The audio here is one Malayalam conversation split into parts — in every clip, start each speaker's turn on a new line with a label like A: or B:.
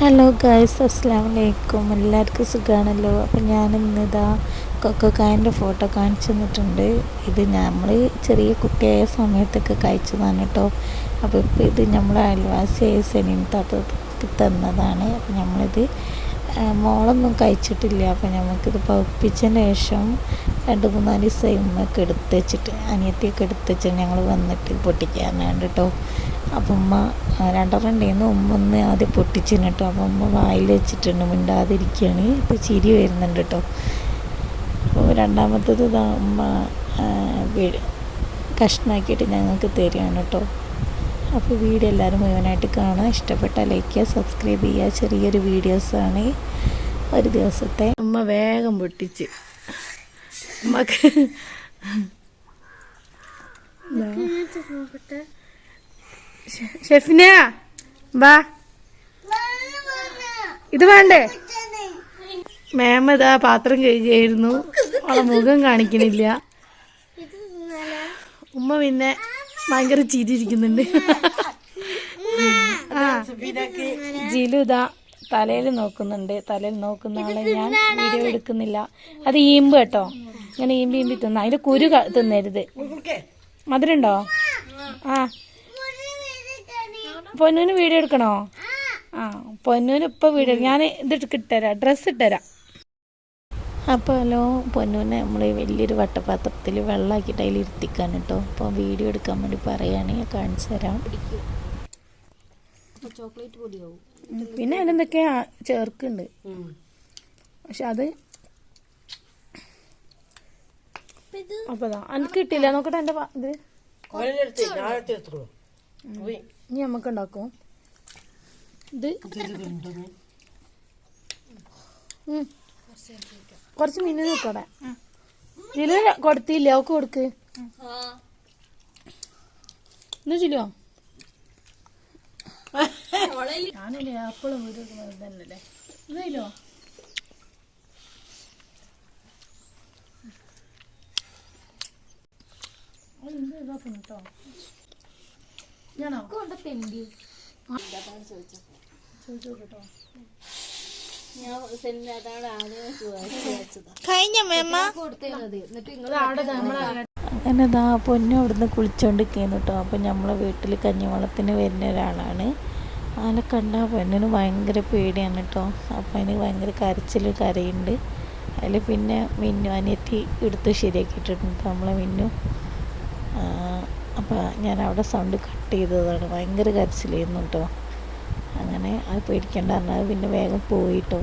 A: ഹലോ ഗായ്സ് അസ്സാം വലൈക്കും എല്ലാവർക്കും സുഖമാണല്ലോ അപ്പം ഞാൻ ഇന്നിതാ കൊക്കോക്കായന്റെ ഫോട്ടോ കാണിച്ചു തന്നിട്ടുണ്ട് ഇത് നമ്മൾ ചെറിയ കുട്ടിയായ സമയത്തൊക്കെ കഴിച്ചതാണ് കേട്ടോ അപ്പോൾ ഇപ്പോൾ ഇത് നമ്മൾ അയൽവാസിയായ സെനിൻ താത്ത തന്നതാണ്. അപ്പം നമ്മളിത് മോളൊന്നും കഴിച്ചിട്ടില്ല. അപ്പം നമുക്കിത് പഴുപ്പിച്ചതിന് ശേഷം രണ്ട് മൂന്നാൽ ദിവസം ഉമ്മയൊക്കെ എടുത്ത് വെച്ചിട്ട് അനിയത്തിയൊക്കെ എടുത്ത് വെച്ചിട്ട് ഞങ്ങൾ വന്നിട്ട് പൊട്ടിക്കാറുണ്ട് കേട്ടോ അപ്പം ഉമ്മ രണ്ടെണ്ണം ഉണ്ടായിരുന്നു ഉമ്മ ഒന്ന് ആദ്യം പൊട്ടിച്ചിന് കേട്ടോ അപ്പം ഉമ്മ വായിൽ വെച്ചിട്ടുണ്ട് മിണ്ടാതിരിക്കുകയാണ് ഇപ്പോൾ ചിരി വരുന്നുണ്ട് കേട്ടോ അപ്പോൾ രണ്ടാമത്തത് ഇതാ ഉമ്മ കഷ്ണാക്കിയിട്ട് ഞങ്ങൾക്ക് തരികയാണ് കേട്ടോ അപ്പോൾ വീഡിയോ എല്ലാവരും മുഴുവനായിട്ട് കാണുക. ഇഷ്ടപ്പെട്ട ലൈക്ക് സബ്സ്ക്രൈബ് ചെയ്യുക. ചെറിയൊരു വീഡിയോസാണ് ഒരു ദിവസത്തെ.
B: ഉമ്മ വേഗം പൊട്ടിച്ച്. ഉമ്മക്ക് ഷെഫിന ബാ ഇത് വേണ്ടേ? മേമ ഇതാ പാത്രം കഴുകിയായിരുന്നു. അവളെ മുഖം കാണിക്കണില്ല. ഉമ്മ പിന്നെ ഭയങ്കര ചിരിയിരിക്കുന്നുണ്ട് ആ. ജിലു ഇതാ തലയിൽ നോക്കുന്നുണ്ട്. തലയിൽ നോക്കുന്ന ആളെ ഞാൻ വീഡിയോ എടുക്കുന്നില്ല. അത് ഈമ്പ് കേട്ടോ. ഇങ്ങനെ ഈമ്പി ഈമ്പി തിന്ന. അതിന്റെ കുരു തിന്നരുത്. മധുരണ്ടോ? ആ. പൊന്നൂന് വീഡിയോ എടുക്കണോ? ആ പൊന്നൂന് ഇപ്പൊ വീഡിയോ ഞാൻ ഇത് ഇട്ടുതരാം ഡ്രസ്സ് ഇട്ടുതരാം
A: അപ്പോൾ ഹലോ പൊന്നൂനെ നമ്മൾ വലിയൊരു വട്ടപാത്രത്തിൽ വെള്ളമാക്കിയിട്ട് അതിൽ ഇരുത്തിക്കാൻ കേട്ടോ. അപ്പോൾ വീഡിയോ എടുക്കാൻ വേണ്ടി പറയുകയാണെങ്കിൽ കാണിച്ചു തരാം.
B: പൊടിയാവും. പിന്നെ അതിലെന്തൊക്കെയാ ചേർക്കുന്നുണ്ട്? പക്ഷെ അത് അപ്പൊ എനിക്ക് കിട്ടില്ല നോക്കട്ടെ എന്റെ പ- ഇത്. ഇനി നമുക്ക് ഉണ്ടാക്കും. ഇത്. കുറച്ച് മീൻ നോക്കടെ ഇതിൽ കൊടുത്തില്ല? അവക്ക് കൊടുക്ക്. എന്നാ ചില്ലോ ഞാനില്ലേ അപ്പോഴും വീട് തന്നെയല്ലേ ഇതല്ലോ ഇതാക്കണം കേട്ടോ ഞാനോ ചോദിച്ചു കേട്ടോ
A: കഴിഞ്ഞ മേമ്മ? അങ്ങനെ ഇതാ പൊന്നു അവിടുന്ന് കുളിച്ചോണ്ടിരിക്കുന്നു കേട്ടോ അപ്പം നമ്മളെ വീട്ടിൽ കഞ്ഞിവെള്ളത്തിന് വരുന്ന ഒരാളാണ്. അതിനെ കണ്ടാൽ പെണ്ണിന് ഭയങ്കര പേടിയാണ് കേട്ടോ അപ്പം അതിന് ഭയങ്കര കരച്ചിൽ കരയുണ്ട് അതിൽ പിന്നെ മിന്നു അനിയത്തി എടുത്ത് ശരിയാക്കിയിട്ടുണ്ട് നമ്മളെ മിന്നു. അപ്പോൾ ഞാൻ അവിടെ സൗണ്ട് കട്ട് ചെയ്തതാണ് ഭയങ്കര കരച്ചിലായിരുന്നു കേട്ടോ അങ്ങനെ അത് പേടിക്കേണ്ട പറഞ്ഞാൽ പിന്നെ വേഗം പോയിട്ടോ.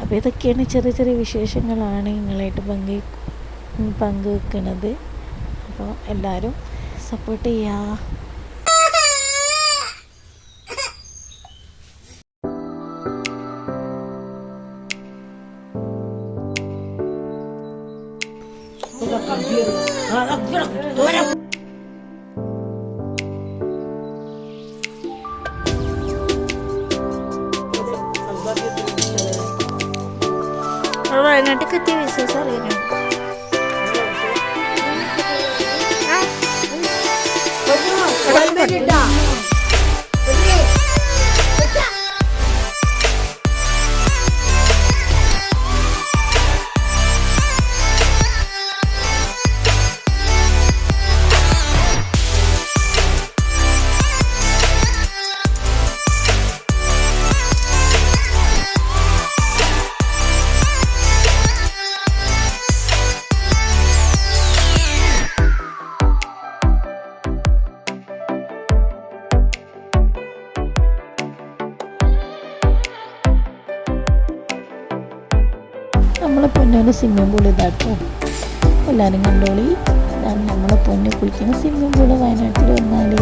A: അപ്പോൾ ഇതൊക്കെയാണ് ചെറിയ ചെറിയ വിശേഷങ്ങളാണ് നിങ്ങളായിട്ട് പങ്കു പങ്കുവെക്കുന്നത് അപ്പോൾ എല്ലാവരും സപ്പോർട്ട് ചെയ്യാ. ചെയ്യുക വയനാട്ടിൽ എത്തിയ വിശേഷം അറിയാനാണ് നമ്മളെ പൊന്നൊരു സ്വിമ്മിംഗ് പൂൾ ഇതാട്ടോ എല്ലാവരും കണ്ടോളി. നമ്മളെ പൊന്നു കുളിക്കുന്ന സ്വിമ്മിംഗ് പൂൾ വയനാട്ടിൽ വന്നാൽ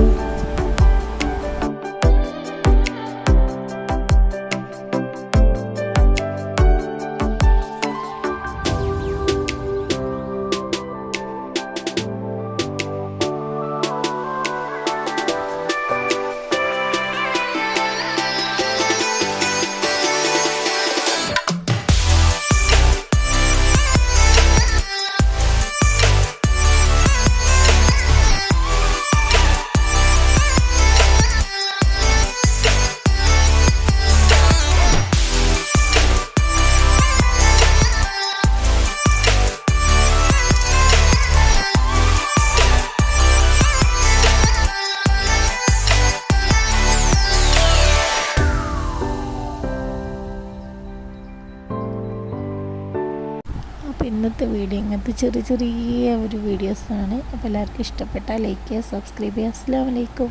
A: അപ്പോൾ ഇന്നത്തെ വീഡിയോ ഇങ്ങനത്തെ ചെറിയ ചെറിയ ഒരു വീഡിയോസാണ്. അപ്പോൾ എല്ലാവർക്കും ഇഷ്ടപ്പെട്ടാൽ ലൈക്ക് ചെയ്യുക സബ്സ്ക്രൈബ് ചെയ്യുക. അസ്സാം വലൈക്കും